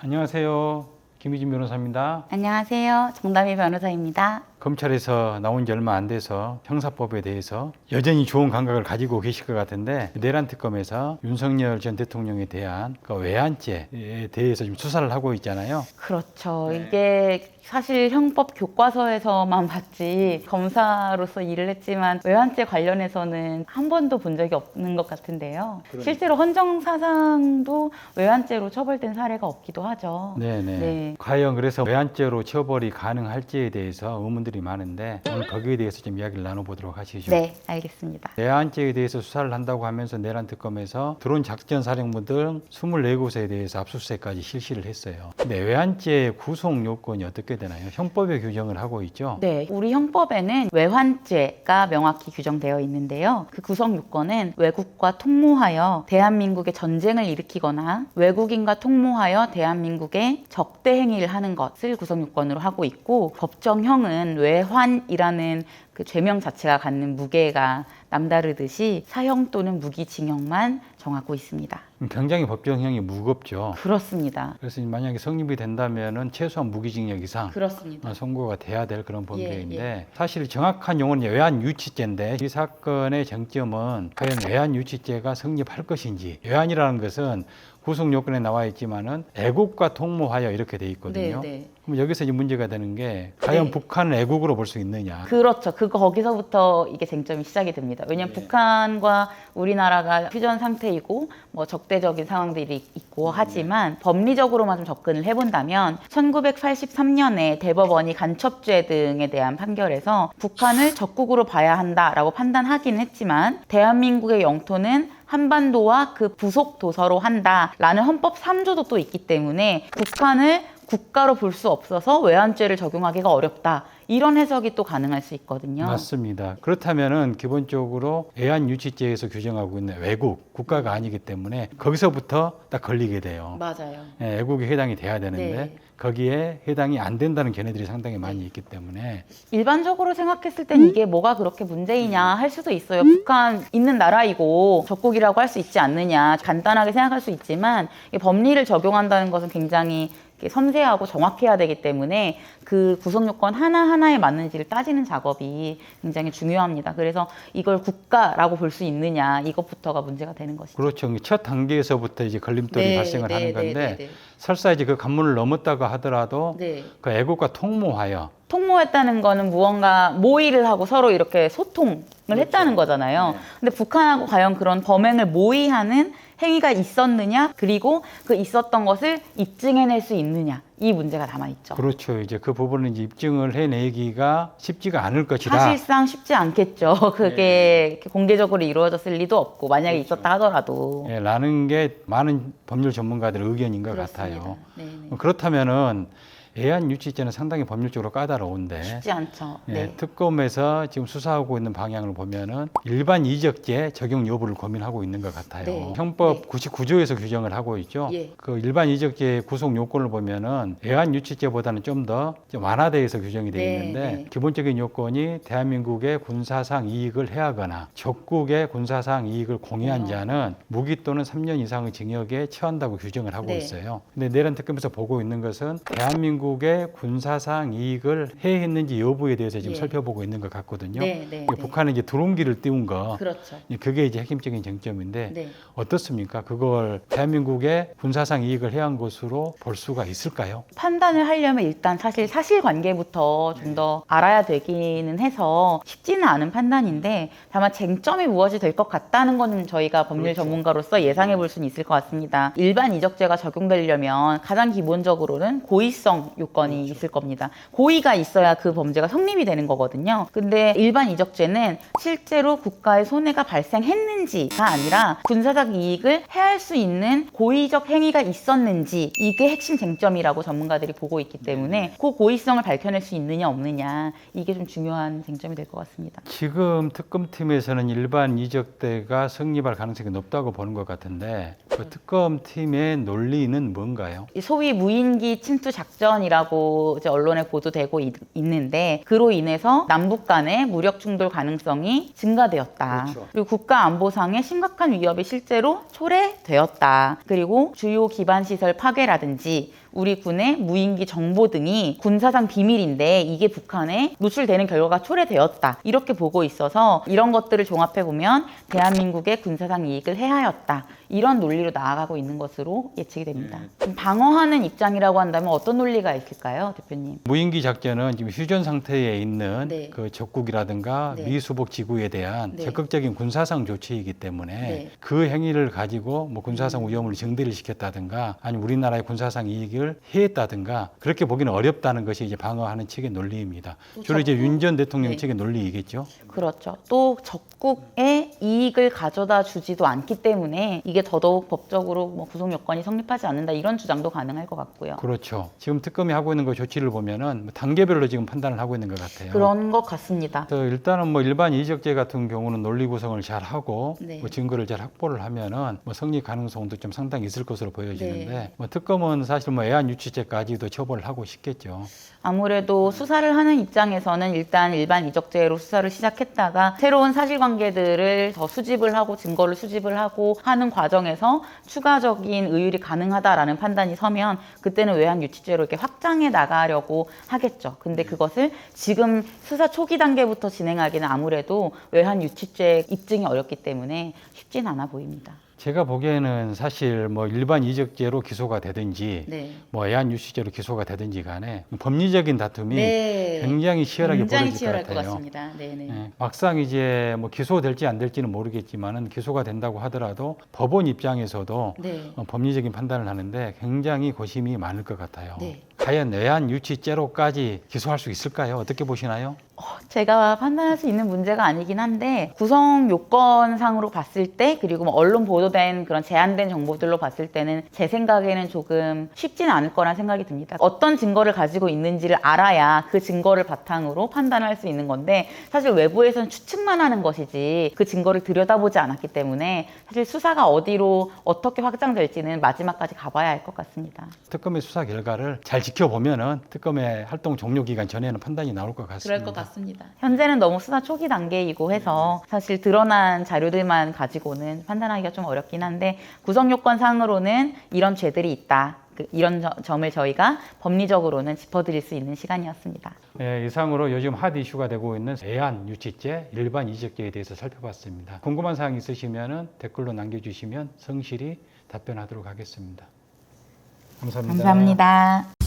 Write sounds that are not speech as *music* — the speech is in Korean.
안녕하세요. 김희진 변호사입니다. 안녕하세요. 정담희 변호사입니다. 검찰에서 나온 지 얼마 안 돼서 형사법에 대해서 여전히 좋은 감각을 가지고 계실 것 같은데 내란 특검에서 윤석열 전 대통령에 대한 그 외환죄에 대해서 좀 수사를 하고 있잖아요. 그렇죠. 네. 이게 사실 형법 교과서에서만 *laughs* 봤지 검사로서 일을 했지만 외환죄 관련해서는 한 번도 본 적이 없는 것 같은데요. 그러니까. 실제로 헌정 사상도 외환죄로 처벌된 사례가 없기도 하죠. 네네. 네. 과연 그래서 외환죄로 처벌이 가능할지에 대해서 의문들 이 많은데 오늘 거기에 대해서 좀 이야기를 나눠보도록 하시죠. 네, 알겠습니다. 내환죄에 대해서 수사를 한다고 하면서 내란 특검에서 드론 작전 사령부 등 24곳에 대해서 압수수색까지 실시를 했어요. 근데 외환죄 구속 요건이 어떻게 되나요? 형법에 규정을 하고 있죠. 네, 우리 형법에는 외환죄가 명확히 규정되어 있는데요. 그 구성 요건은 외국과 통모하여 대한민국에 전쟁을 일으키거나 외국인과 통모하여 대한민국에 적대 행위를 하는 것을 구성 요건으로 하고 있고 법정형은 외환이라는 그 죄명 자체가 갖는 무게가 남다르듯이 사형 또는 무기징역만 정하고 있습니다. 음, 굉장히 법정형이 무겁죠. 그렇습니다. 그래서 만약에 성립이 된다면은 최소한 무기징역 이상 그렇습니다. 어, 선고가 돼야 될 그런 범죄인데 예. 사실 정확한 용어는 이제 외환 유치죄인데 이 사건의 쟁점은 과연 외환 유치죄가 성립할 것인지 외환이라는 것은 구속 요건에 나와 있지만은 애국과 통모하여 이렇게 돼 있거든요. 네, 네. 그럼 여기서 이제 문제가 되는 게 과연 네. 북한을 애국으로 볼 수 있느냐? 그렇죠. 그거 거기서부터 이게 쟁점이 시작이 됩니다. 왜냐하면 네. 북한과 우리나라가 휴전 상태이고 뭐 적대적인 상황들이 있고 하지만 법리적으로만 좀 접근을 해본다면 1983년에 대법원이 간첩죄 등에 대한 판결에서 북한을 적국으로 봐야 한다라고 판단하긴 했지만 대한민국의 영토는 한반도와 그 부속 도서로 한다라는 헌법 3조도 또 있기 때문에 북한을 국가로 볼 수 없어서 외환죄를 적용하기가 어렵다. 이런 해석이 또 가능할 수 있거든요. 맞습니다. 그렇다면은 기본적으로 외환 유치죄에서 규정하고 있는 외국 국가가 아니기 때문에 거기서부터 딱 걸리게 돼요. 맞아요. 예, 애국에 해당이 돼야 되는데 네. 거기에 해당이 안 된다는 견해들이 상당히 많이 있기 때문에 일반적으로 생각했을 땐 이게 뭐가 그렇게 문제이냐 할 수도 있어요. 북한 있는 나라이고 적국이라고 할 수 있지 않느냐 간단하게 생각할 수 있지만 이 법리를 적용한다는 것은 굉장히 섬세하고 정확해야 되기 때문에 그 구성 요건 하나 하나에 맞는지를 따지는 작업이 굉장히 중요합니다. 그래서 이걸 국가라고 볼 수 있느냐 이것부터가 문제가 되는 것이죠. 그렇죠. 첫 단계에서부터 이제 걸림돌이 네, 발생을 네, 하는 네, 건데 네, 네. 설사 이제 그 관문을 넘었다고 하더라도 네. 그 애국과 통모하여 통모했다는 거는 무언가 모의를 하고 서로 이렇게 소통을 했다는 거잖아요. 네. 근데 북한하고 과연 그런 범행을 모의하는 행위가 있었느냐, 그리고 그 있었던 것을 입증해낼 수 있느냐, 이 문제가 남아 있죠. 그렇죠. 이제 그 부분을 이제 입증을 해내기가 쉽지가 않을 것이다. 사실상 쉽지 않겠죠. *laughs* 그게 이렇게 공개적으로 이루어졌을 리도 없고, 만약에 네. 그렇죠. 있었다 하더라도. 예, 라는 게 많은 법률 전문가들의 의견인 것 같아요. 네네. 그렇다면은 애한 유치죄는 상당히 법률적으로 까다로운데 쉽지 않죠. 예, 네. 특검에서 지금 수사하고 있는 방향을 보면은 일반 이적죄 적용 여부를 고민하고 있는 것 같아요. 네. 형법 네. 99조에서 규정을 하고 있죠. 예. 그 일반 이적죄 구속 요건을 보면은 애한 유치죄보다는 좀 더 완화돼서 규정이 되어 네, 있는데 네. 기본적인 요건이 대한민국의 군사상 이익을 해하거나 적국의 군사상 이익을 공유한 어. 자는 무기 또는 3년 이상의 징역에 처한다고 규정을 하고 네. 있어요. 근데 내란 특검에서 보고 있는 것은 대한민국 의 군사상 이익을 해했는지 여부에 대해서 지금 예. 살펴보고 있는 것 같거든요. 네, 네, 이게 네. 북한은 이제 드론기를 띄운 거 그렇죠. 그게 이제 핵심적인 쟁점인데 네. 어떻습니까? 그걸 대한민국의 군사상 이익을 해한 것으로 볼 수가 있을까요? 판단을 하려면 일단 사실 사실관계부터 좀 더 알아야 되기는 해서 쉽지는 않은 판단인데 다만 쟁점이 무엇이 될 것 같다는 거는 저희가 법률 그렇죠. 전문가로서 예상해 볼 수는 있을 것 같습니다. 일반 이적죄가 적용되려면 가장 기본적으로는 고의성 요건이 그렇죠. 있을 겁니다. 고의가 있어야 그 범죄가 성립이 되는 거거든요. 근데 일반 이적죄는 실제로 국가의 손해가 발생했는지가 아니라 군사적 이익을 해할 수 있는 고의적 행위가 있었는지 이게 핵심 쟁점이라고 전문가들이 보고 있기 때문에 그 고의성을 밝혀낼 수 있느냐 없느냐 이게 좀 중요한 쟁점이 될 것 같습니다. 지금 특검팀에서는 일반 이적대가 성립할 가능성이 높다고 보는 것 같은데 그 특검팀의 논리는 뭔가요? 이 소위 무인기 침투 작전이 라고 이제 언론에 보도되고 있, 는데 그로 인해서 남북 간의 무력 충돌 가능성이 증가되었다. 그렇죠. 그리고 국가 안보상의 심각한 위협이 실제로 초래되었다. 그리고 주요 기반 시설 파괴라든지 우리 군의 무인기 정보 등이 군사상 비밀인데 이게 북한에 노출되는 결과가 초래되었다. 이렇게 보고 있어서 이런 것들을 종합해 보면 대한민국의 군사상 이익을 해하였다. 이런 논리로 나아가고 있는 것으로 예측이 됩니다. 좀 방어하는 입장이라고 한다면 어떤 논리가 있을까요, 대표님? 무인기 작전은 지금 휴전 상태에 있는 네. 그 적국이라든가 네. 미수복 지구에 대한 네. 적극적인 군사상 조치이기 때문에 네. 그 행위를 가지고 뭐 군사상 위험을 증대를 시켰다든가 아니면 우리나라의 군사상 이익을 해했다든가 그렇게 보기는 어렵다는 것이 이제 방어하는 측의 논리입니다. 또 주로 이제? 윤 전 대통령 네. 측의 논리이겠죠. 그렇죠. 또 적국의 이익을 가져다 주지도 않기 때문에 이게 더더욱 법적으로 뭐 구속 요건이 성립하지 않는다 이런 주장도 가능할 것 같고요. 그렇죠. 지금 특 검이 하고 있는 그 조치를 보면은 뭐 단계별로 지금 판단을 하고 있는 것 같아요. 그런 것 같습니다. 그래서 일단은 뭐 일반 이적죄 같은 경우는 논리 구성을 잘 하고 네. 뭐 증거를 잘 확보를 하면은 뭐 성립 가능성도 좀 상당히 있을 것으로 보여지는데 네. 뭐 특검은 사실 뭐 애완 유치죄까지도 처벌을 하고 싶겠죠. 아무래도 수사를 하는 입장에서는 일단 일반 이적죄로 수사를 시작했다가 새로운 사실관계들을 더 수집을 하고 증거를 수집을 하고 하는 과정에서 추가적인 의율이 가능하다라는 판단이 서면 그때는 외환 유치죄로 이렇게 확 장해 나가려고 하겠죠. 근데 그것을 지금 수사 초기 단계부터 진행하기는 아무래도 외환 유치죄 입증이 어렵기 때문에 쉽진 않아 보입니다. 제가 보기에는 사실 뭐 일반 이적죄로 기소가 되든지 네. 뭐 애완 유치죄로 기소가 되든지 간에 법리적인 다툼이 네. 굉장히 치열하게 굉장히 벌어질 치열할 것것 같아요. 같습니다. 네네. 예, 막상 이제 뭐 기소될지 안 될지는 모르겠지만은 기소가 된다고 하더라도 법원 입장에서도 네. 어, 법리적인 판단을 하는데 굉장히 고심이 많을 것 같아요. 네. 과연 내한 유치죄로까지 기소할 수 있을까요? 어떻게 보시나요? 제가 판단할 수 있는 문제가 아니긴 한데 구성 요건상으로 봤을 때 그리고 뭐 언론 보도된 그런 제한된 정보들로 봤을 때는 제 생각에는 조금 쉽지는 않을 거란 생각이 듭니다. 어떤 증거를 가지고 있는지를 알아야 그 증거를 바탕으로 판단할 수 있는 건데 사실 외부에서는 추측만 하는 것이지 그 증거를 들여다보지 않았기 때문에 사실 수사가 어디로 어떻게 확장될지는 마지막까지 가봐야 할 것 같습니다. 특검의 수사 결과를 잘 지켜보면은 특검의 활동 종료 기간 전에는 판단이 나올 것 같습니다. 같습니다. 현재는 너무 수사 초기 단계이고 해서 사실 드러난 자료들만 가지고는 판단하기가 좀 어렵긴 한데 구성 요건 상으로는 이런 죄들이 있다. 그 이런 저- 점을 저희가 법리적으로는 짚어드릴 수 있는 시간이었습니다. 예, 이상으로 요즘 핫 이슈가 되고 있는 애완 유치죄, 일반 이적죄에 대해서 살펴봤습니다. 궁금한 사항 있으시면은 댓글로 남겨주시면 성실히 답변하도록 하겠습니다. 감사합니다. 감사합니다.